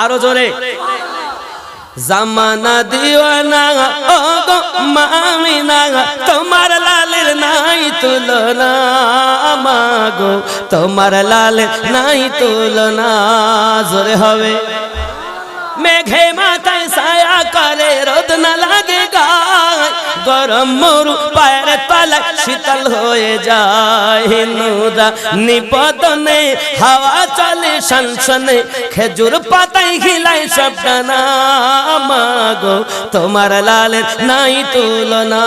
আরও জোরে। জামানা দিওয়ানা ও গো মামিনা, তোমার লালের নাই তুলনা মাগো তোমার লালের নাই তুলনা, জোরে হবে। মেঘে মাথায় সায়া করে রোদ গরম মরু পায়ের তলায় শীতল হয়ে যায়। নুরা নিপদনে হাওয়া চলে সনসনে খেজুর পাতায় ঘিলাই সব মাগো তোমার লালের নাই তুলনা।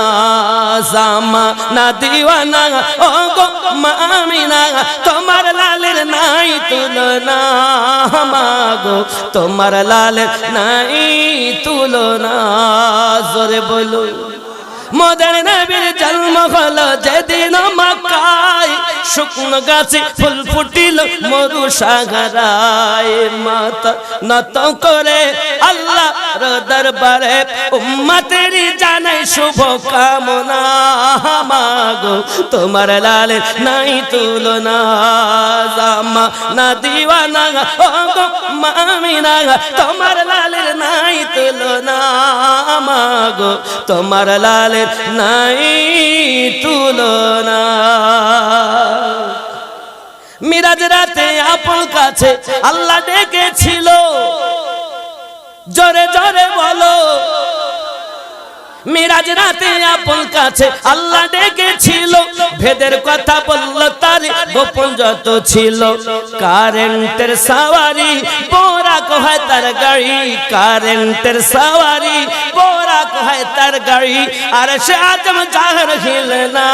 জামা না দিওয়ানা, ও গো মামিনা তোমার লালের নাই তুলনা। মাগো তোমার লালের নাই তুলনা। জোরে বলো মদের নবীর জন্ম হলো যেদিন মক্কায়। শুকনো গাছে ফুল ফুটিল মরু সাগরায় মাতা নত করে আল্লাহ দরবারে উম্মতের জানাই শুভ কামনা। মাগো, তোমার লালে নাই তুলনা। জামা না দিওয়ানা ও গো মামিনা, তোমার লালের নাই তুলনা। মাগো, তোমার লালের নাই তুলনা। মিরাজ রাতে আপন কাছে আল্লাহ ডেকেছিল। জোরে জোরে বলো। মিরাজ রাতে আপন কাছে আল্লাহ ডেকেছিল। ভেদের কথা বলল, তার গোপন যত ছিল। কারেন্টের সাওয়ারি পোরা কোহায় তার গাড়ি। কারেন্টের সাওয়ারি পোরা কোহায় তার গাড়ি। আর সে আজম জাহর হিল না,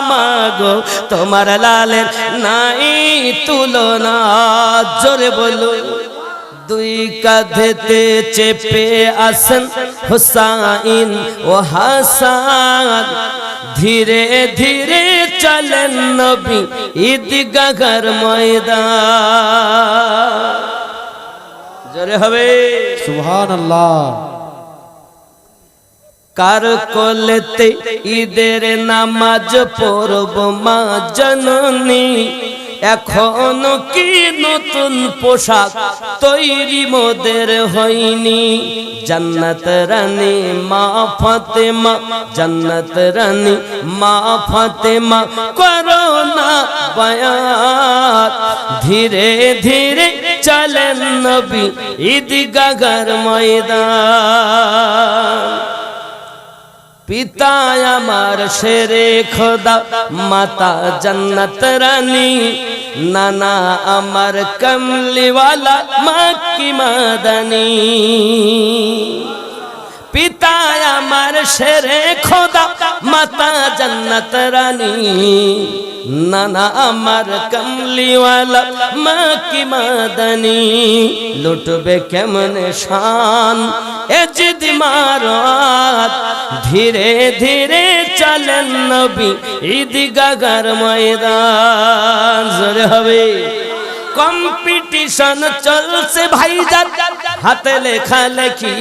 মাগো, তোমার লালের নাই তুলনা। জোরে বলো। দুই কাঁধেতে চেপে আসেন হুসাইন ও হাসান। ধীরে ধীরে চলেন নবী ঈদগাহর ময়দান। জোরে হবে? সুবহান আল্লাহ কার কোলেতে ঈদের নামাজ পড়ব মা জননী? এখনও কি নতুন পোশাক তৈরি মোদের হয়নি? জান্নাত রানী মা ফাতেমা, জন্নত রানী মা ফতে ফাতেমা, করোনা বায়াত। ধীরে ধীরে চলেন নবী ঈদগাহর ময়দান। পিতা আমার শেরে খোদা, মাতা জন্নত রানী। নানা আমার কমলিওয়ালা মাকি মাদানী। পিতা আমার শেরে খোদা, মাতা জন্নত রানী। নানা আমার কমলিওয়ালা মাকি মাদানী। লুটবে কেমন শান, এ জিদ মারাত ধীরে ধীরে চলেন নবী ঈদগাহর ময়দান। জোরে হবে। কম্পিটিশন চলছে ভাইজান। হাতে লেখা লেখি।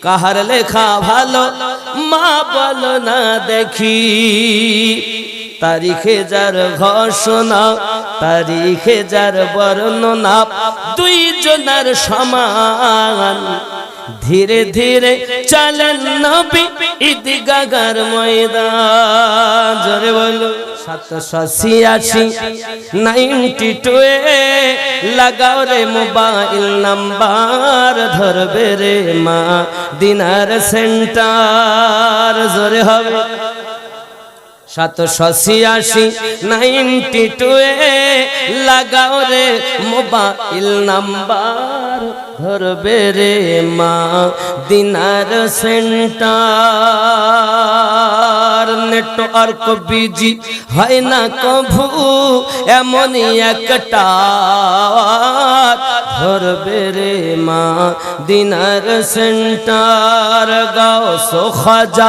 কাহার লেখা ভালো, মা বলো না দেখি। তারিখে যার ঘোষণা, তারিখে যার বর্ণনা দুই জনার সমান। ধীরে ধীরে চলেন নবী ঈদগাহর ময়দান। জোরে বলো, সাতশো ছিয়াশি, নাইনটি টু লাগাও রে মোবাইল নাম্বার, ধরবে রে মা দিনার সেন্টার। জোরে হবে, সাতশো ছিয়াশি, নাইনটি টু লাগাও রে মোবাইল নাম্বার। ধরবে রে মা দিনার সেন্টার নেটওয়ার্ক বিজি হয় না কভু এমনই একটা ধরবে রে মা দিনার সেন্টার গাও সো খাজা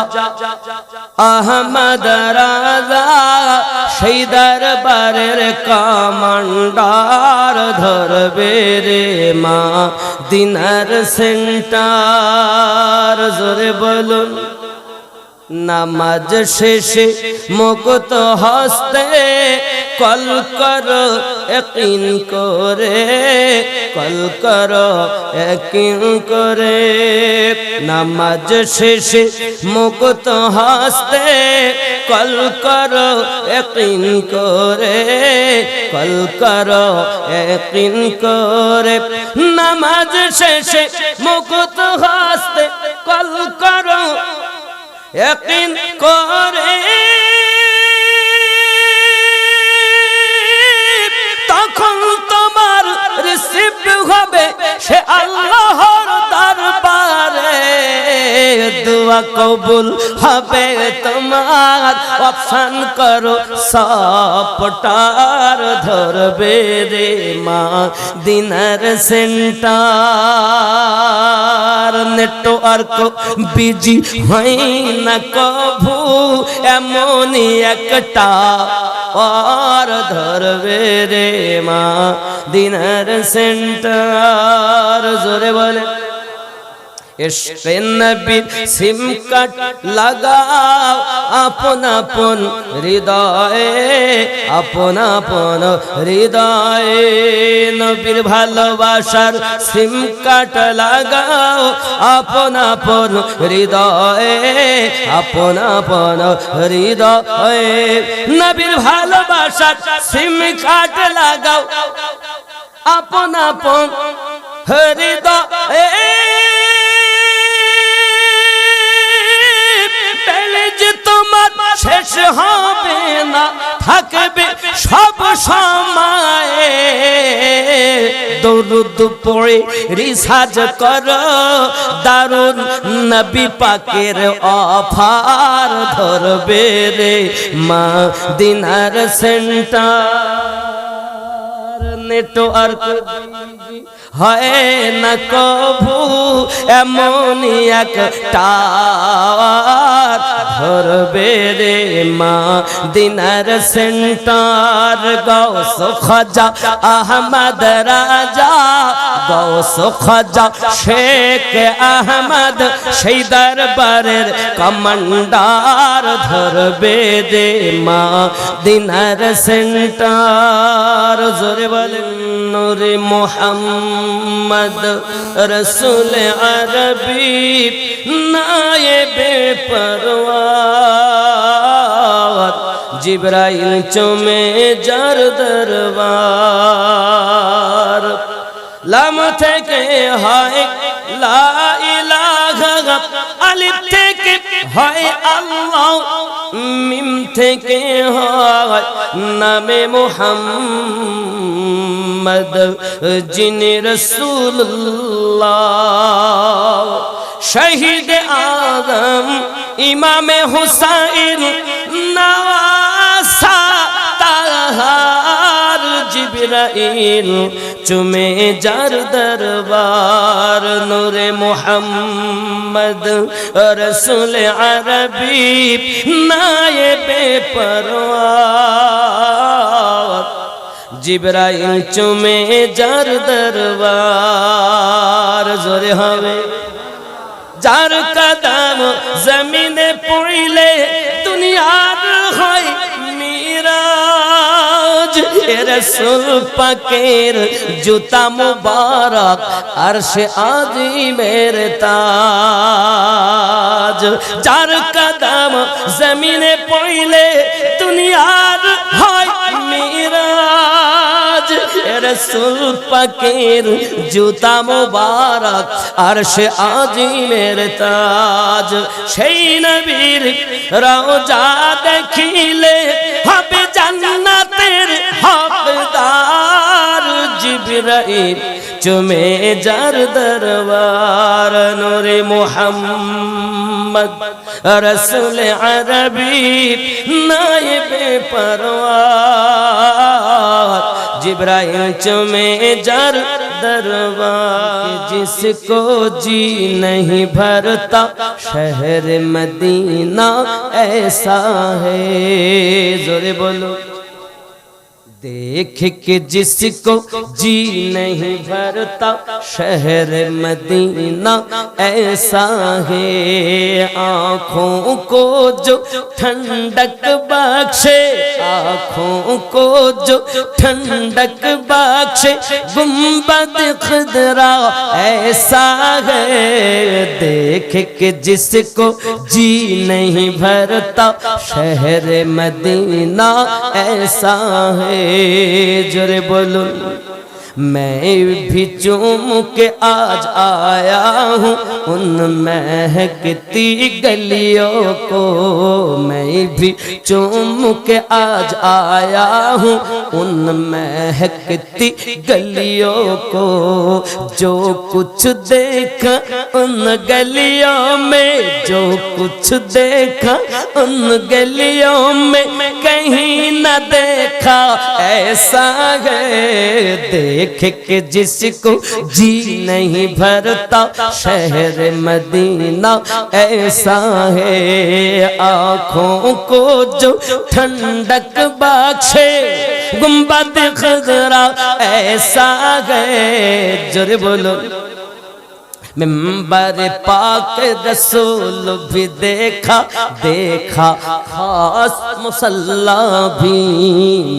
আহমদ রাজা সেই দরবারের কামান্ডার ধরবে রে মা দিনার সেন্টার, জোরে বলুন। নামাজ শেষে মুক্ত হস্তে কল কর, একইন করে। কল কর একিন করে। নামাজ শেষে মুক্ত হাসতে কল করো একিন করে। কল করো একিন করে। নামাজ শেষে মুকুত হাসতে কল করো একিন করে। তখন তোমার রিসিভ হবে সে দরবারে দোয়া কবুল হবে তোমার। অপশন করো, সপটার ধরবে রে মা। দিনার সেন্টার নেটওয়ার্ক বিজি হয় না কভু। এমনই একটা আর ধরবে রে মা। দিনার সেন্টার জোরে বলে। ইশকে নবীর সিম কাট লাগাও, আপন আপন হৃদয়ে, আপন আপন হৃদয়ে। নবীর ভালোবাসার সিম কাট লাগাও, আপন আপন হৃদয়ে, আপন আপন হৃদয়ে। নবীর ভালোবাসার সিম কাট লাগাও, আপন আপন হৃদয়ে। পড়ে রিসাজ কর। দারুণ নবী পাকের অফার ধরবে রে মা দিনার সেন্টার। নেটওয়ার্ক হয় না কভু এমনই একটা ধরবে রে মা, দিনার সেন্টার, গৌস খজা, আহমদ রাজা, গৌস খজা, শেখ আহমদ, সেই দরবারের কমান্ডার ধরবে রে মা, দিনার সেন্টার, জোরে বলেন। নূরে মোহাম্মদ রসুল আরবি নায়েবে পরওয়ার জিব্রাইল চমে যার দরবার লাম থেকে হয় লা ইলাহা আলিফ থেকে হয় আল্লাহ, মিম থেকে হয় নামে মোহাম্মদ, যিনি রসুল্লাহ শহীদ আদম, ইমামে হুসাইন নওয়াসা তাহার জিবরাইল, চুমে যার দরবার, নূরে মোহাম্মদ। রসুল আরবি নায়েবে পরওয়ার জিবরাইল চুমে যার দরবার জোরে হবে। যার কদম জমিনে পড়িলে রসুল পাকের জুতা মুবারক, আর সে আজিমের তাজ। যার কদম জমিনে পড়িলে দুনিয়ার হয় মিরাজ। রসুল পাকের জুতা মুবারক, আর সে আজিমের তাজ। সেই নবীর রওজা দেখিলে হবে জান্নাতের جبرائیل چمے جار دروار نور محمد، رسول عربی نائب پروار۔ جبرائیل چمے جار دروار جس کو جی نہیں بھرتا، شہر مدینہ ایسا ہے۔ زور بولو۔ دیکھ کے جس کو جی نہیں بھرتا شہر مدینہ ایسا ہے۔ آنکھوں کو جو ٹھنڈک باکشے آنکھوں کو جو ٹھنڈک باکشے گنبد خدرا ایسا ہے۔ دیکھ کے جس کو جی نہیں بھرتا شہر مدینہ ایسا ہے۔ জোরে বলুন। میں بھی چوم کے آج آیا ہوں، ان مہکتی گلیوں کو میں بھی چوم کے آج آیا ہوں، ان مہکتی گلیوں کو جو کچھ دیکھا ان گلیوں میں، جو کچھ دیکھا ان گلیوں میں، کہیں نہ دیکھا، ایسا ہے دیکھ देख के जिसको जी नहीं भरता शहर मदीना ऐसा है आँखों को जो ठंडक बख्शे गुम्बद खजरा ऐसा है जोरे बोलो ممبر پاک رسول بھی دیکھا دیکھا، خاص مسلح بھی۔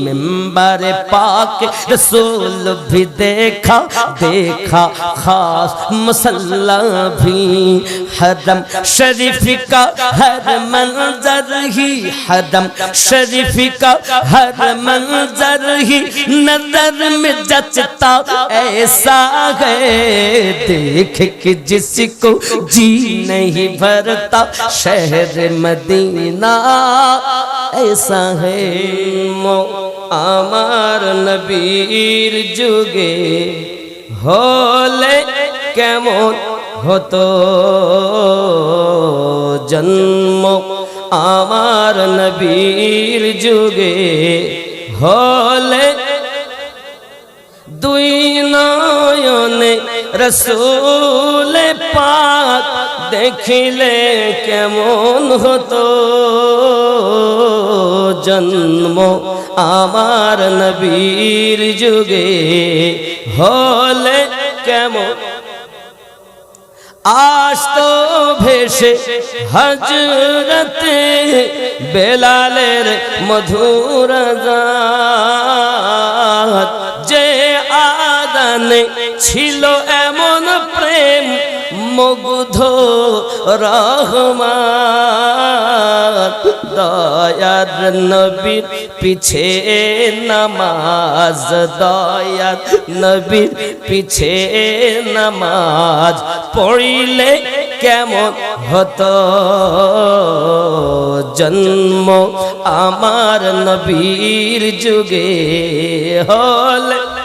ممبر پاک رسول بھی دیکھا دیکھا، خاص مسلح بھی۔ حرم شریف کا ہر منظر ہی، حرم شریف کا ہر منظر ہی۔ نظر میں جچتا ایسا ہے، دیکھ کہ جس کو جی نہیں بھرتا شہر مدینہ ایسا ہے۔ آمار نبیر جگے ہولے کیمون ہو تو جنم۔ آمار نبیر جگے ہو لے রসুল পাক দেখিলে কেমন হতো জন্ম আমার নবীর যুগে হলে কেমন আসতো ভেসে হজরতে বেলালের মধুর। যে আদানে ছিল রহমান, দয়ার নবীর পিছে নামাজ, দয়ার নবীর পিছে নামাজ পড়িলে কেমন হতো? জন্ম আমার নবীর যুগে হলে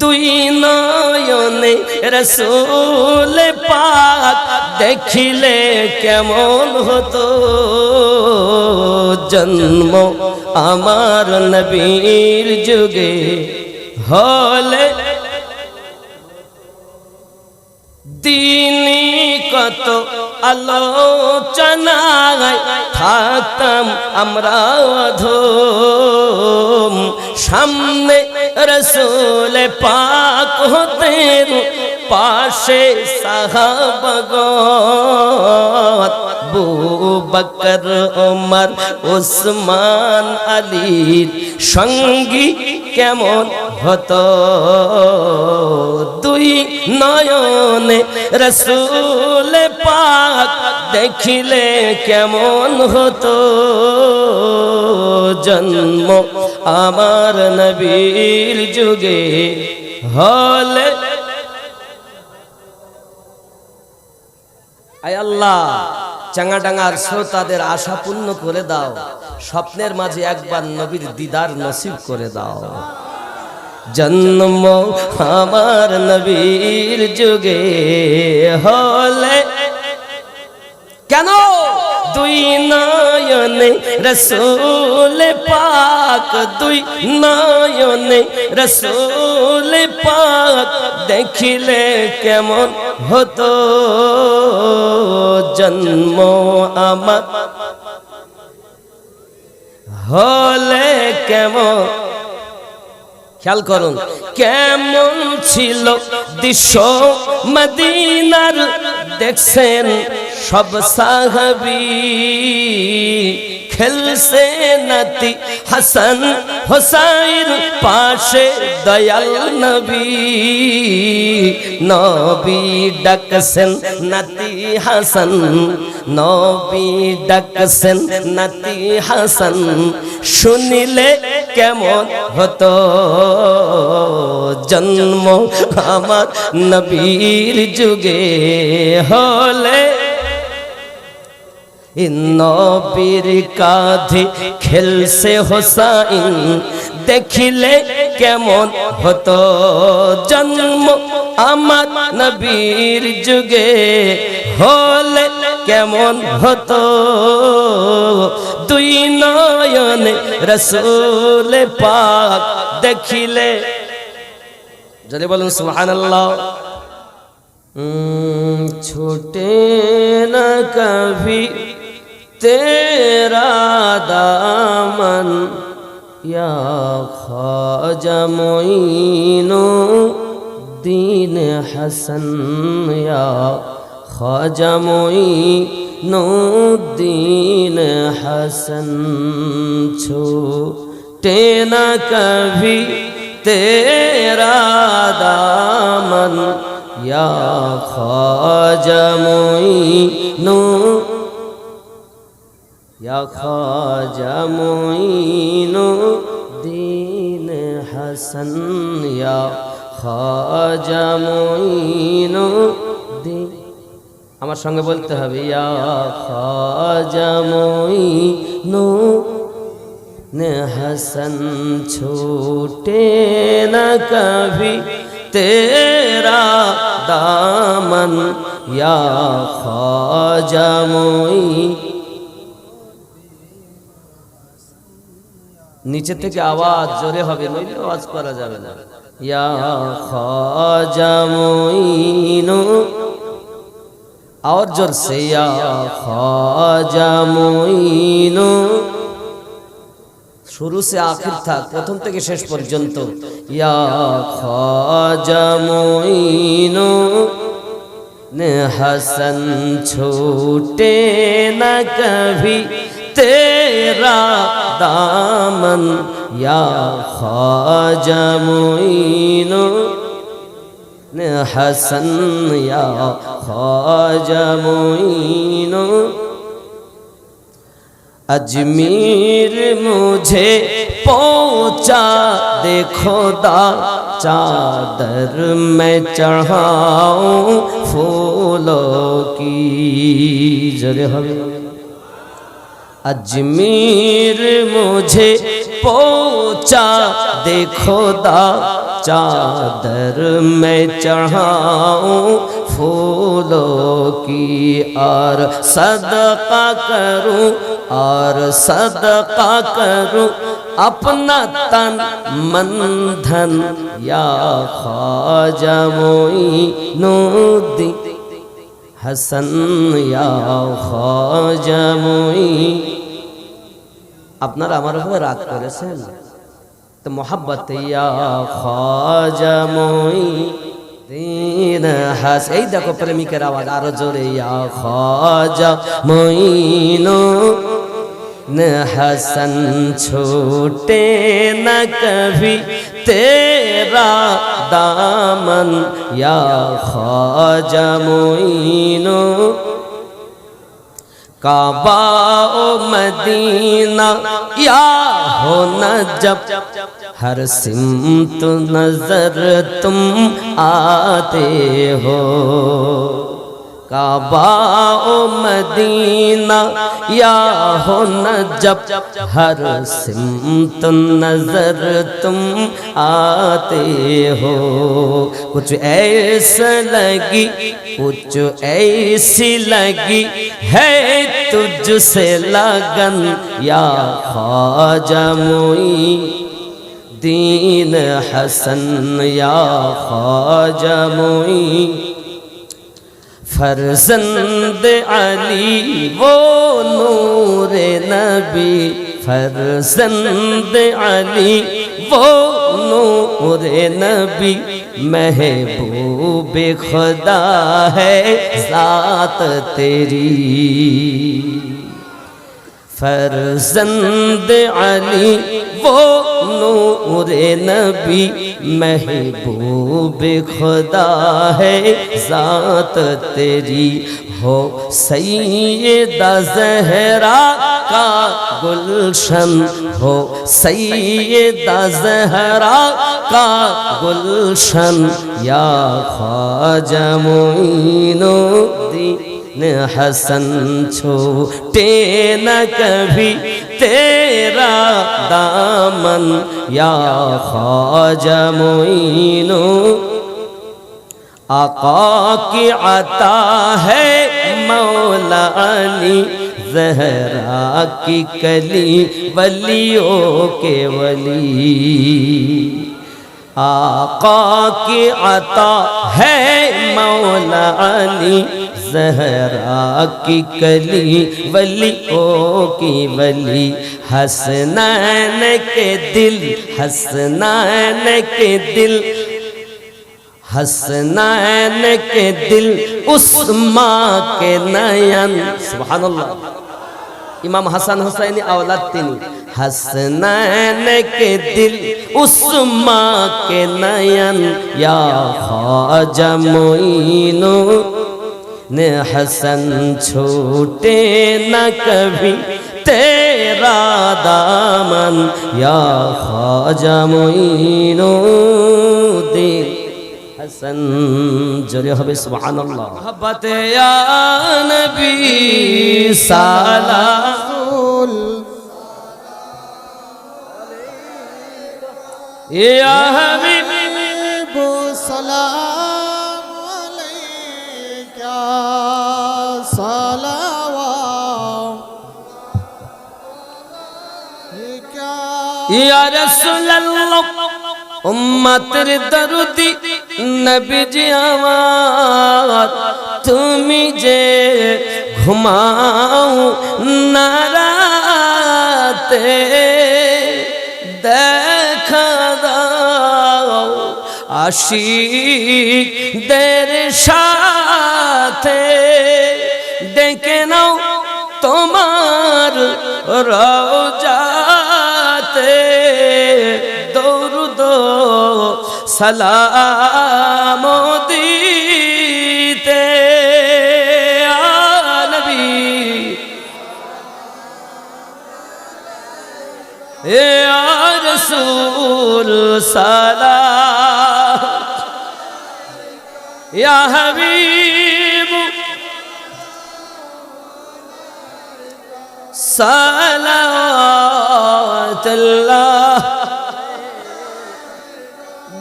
দুই নয়নে রসুল পাক দেখিলে কেমন হতো? জন্ম আমার নবীর যুগে হলে দিনী কত আলোচনায় থাকতাম আমরা অধম সামনে রসুল পাক হতেন পাশে সাহাবগত বকর ওমর ওসমান আলীর সঙ্গী কেমন হতো? দুই নয়নে রসুল পাক দেখিলে কেমন হতো? জন্ম আমার নবীর যুগে হলে আয় আল্লাহ চাঙ্গাডাঙ্গার শ্রোতাদের আশা পূর্ণ করে দাও। স্বপ্নের মাঝে একবার নবীর দিদার নসিব করে দাও। জন্ম আমার নবীর যুগে হলে। কেন? দুই নয়নে রসুল পাক, দুই নয়নে রসুল পাক দেখিলে কেমন হতো জন্ম আমার? হলে কেমন? খেয়াল করুন, কেমন ছিল দৃশ্য মদিনার? দেখছেন সব সাহাবি। খেলছে নাতি হাসান হোসাইন, পাশে দয়াল নবী। নবী ডাকছেন নাতি হাসান, নবী ডাকছেন নাতি হাসান। শুনিলে কেমন হতো জন্ম আমার নবীর যুগে হলে নবীর কাঁধে খেলছে হোসাইন। দেখিলে কেমন হতো জন্ম আমার নবীর যুগে। হলে কেমন হতো দুই নয়ন রসুল পাক। দেখিলে যদি বলুন সুহান আল্লাহ ছোটে না কবি तेरा दामन या ख्वाजा मोइनो दीन हसन या ख्वाजा मोइनो दीन हसन छूटे न कभी तेरा दामन या ख्वाजा मोइनो یا خواجہ معین الدین حسن আমার সঙ্গে বলতে হবে ইয়া খাজা নে হাসন ছুটে না কবি তেরা দামন। ইয়া খাজা মঈনু নিচে থেকে আওয়াজ জোরে হবে নইলে আওয়াজ করা যাবে না ইয়া খাজা মোইনো और जोर से या ख्वाजा मोइनो শুরু সে আখির থাক প্রথম থেকে শেষ পর্যন্ত ইয়া খাজা মোইনো ने हसन छूटे न कभी तेरा दामन या ख्वाजा मोइनो ने हसन या ख्वाजा मोइनो अजमीर मुझे पहुंचा देखो दा चादर में चढ़ाऊं फूलों की जरे اجمیر مجھے پوچا دیکھو دا چادر میں چڑھاؤں پھولوں کی اور صدقہ کروں اور صدقہ کروں۔ اپنا تن مندھن یا خواجہ موئی نودی حسن یا خواجہ موئی আপনার আমার উপরে রাগ করেছেন? তো মোহাব্বত এই দেখো প্রেমিকের আওয়াজ, আরও জোরে হাসন ছোটে না কবি তেরা দামন, ইয়া খাজা কাবা ও মদিনা ইয়া ہو نہ جب ہر سمت نظر تم آتے ہو کعبہ مدینہ، یا ہو جب ہر سمت نظر تم آتے ہو۔ کچھ ایسا لگی، کچھ ایسی لگی ہے تجھ سے لگن، یا خواجہ موئی دین حسن، یا خواجہ موئی فرزند علی، وہ نور نبی، فرزند علی، وہ نور نبی، محبوب خدا ہے ذات تیری۔ فرزند علی، وہ نور نبی، محبوب خدا ہے، ذات تیری ہو، سیدہ زہرا کا گلشن ہو، سیدہ زہرا کا گلشن، یا خواجہ مینو دی حسن چھوٹے نہ کبھی تیرا دامن یا خواجہ معینو آقا کی عطا ہے مولا علی، زہرا کی کلی، ولیوں کے ولی. آقا کی عطا ہے मौला अली जहरा की कली वली ओ की वली हसनैन के दिल हसनैन के दिल हसनैन के दिल उस माँ के नयन सुबहानल्लाह इमाम हसन हुसैन औलाद তিনি हसनैन के दिल उस माँ के नयन या ख्वाजा मोइनो ने हसन छूटे न कभी तेरा दामन या ख्वाजा मोइनो حسن جري هبي سبحان الله محبت يا نبي سالا رسول يا حبيب سلام عليك يا صلوات يا رسول الله উম্মতের দরদি নবীজি আমার, তুমি যে ঘুমাও নারাতে দেখা দাও আশিক দের সাথে ডেকে নাও তোমার রওজাতে সালাম দিতে আনবী এ রসুল সালাম। ইয়া হাবিব। সালাওয়াতুল্লাহ।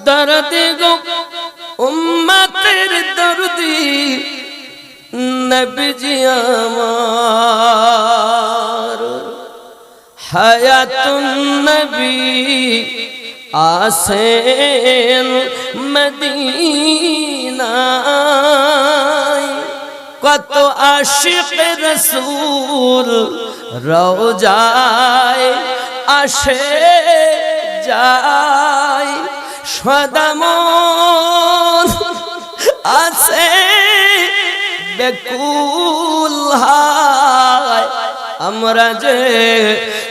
দরদ গো, উম্মতের দরদি, নবীজি আমার। হায়াতুন নবী আসেন মদিনায়। কত আশিক রসুল রোজায় আসে যায়। সদাম আছে বেকুল আমরা যে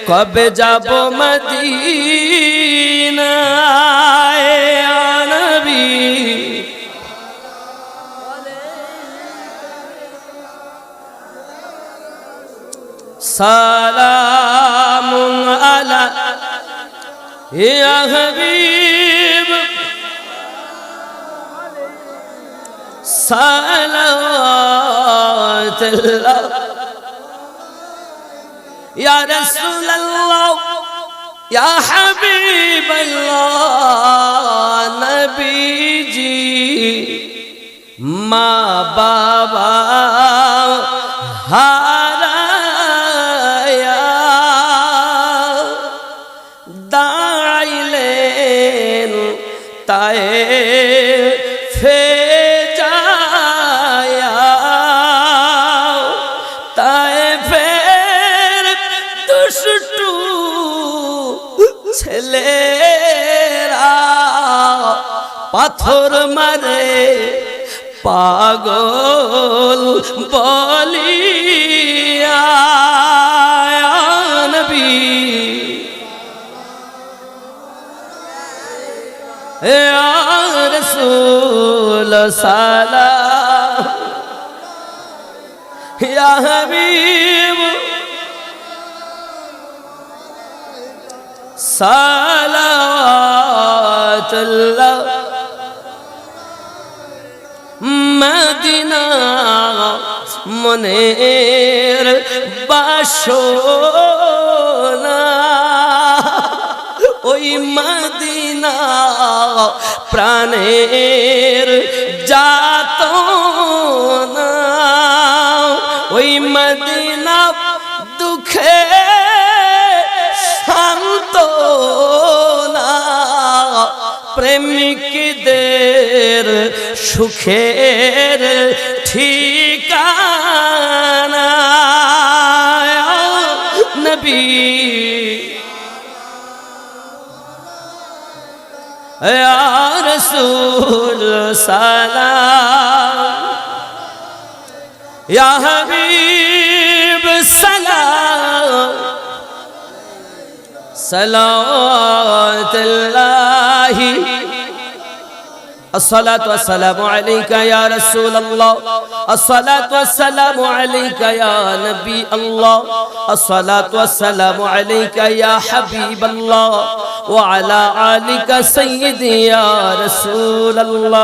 কবে যাব মদিনায়? নবী। সালাম আলা ইয়া হাবিব। صلوات الله يا رسول الله يا حبيب الله نبي جي ما بابا ها পাথর মারে পাগল বলিয়া নবী। রসুল সালা হবিব। সালা মনের বাসনা। ওই মদিনা প্রাণের যাত ওই মদিনা দুঃখে শান্ত প্রেমিকদের সুখের ঠিকানা নবী রসুল সালাম ইয়া হাবিব সালাম সালাম الصلاة والسلام عليك يا رسول الله. الصلاة والسلام عليك يا نبي الله. الصلاة والسلام عليك يا حبيب الله. وعلى آلك سيدي يا رسول الله.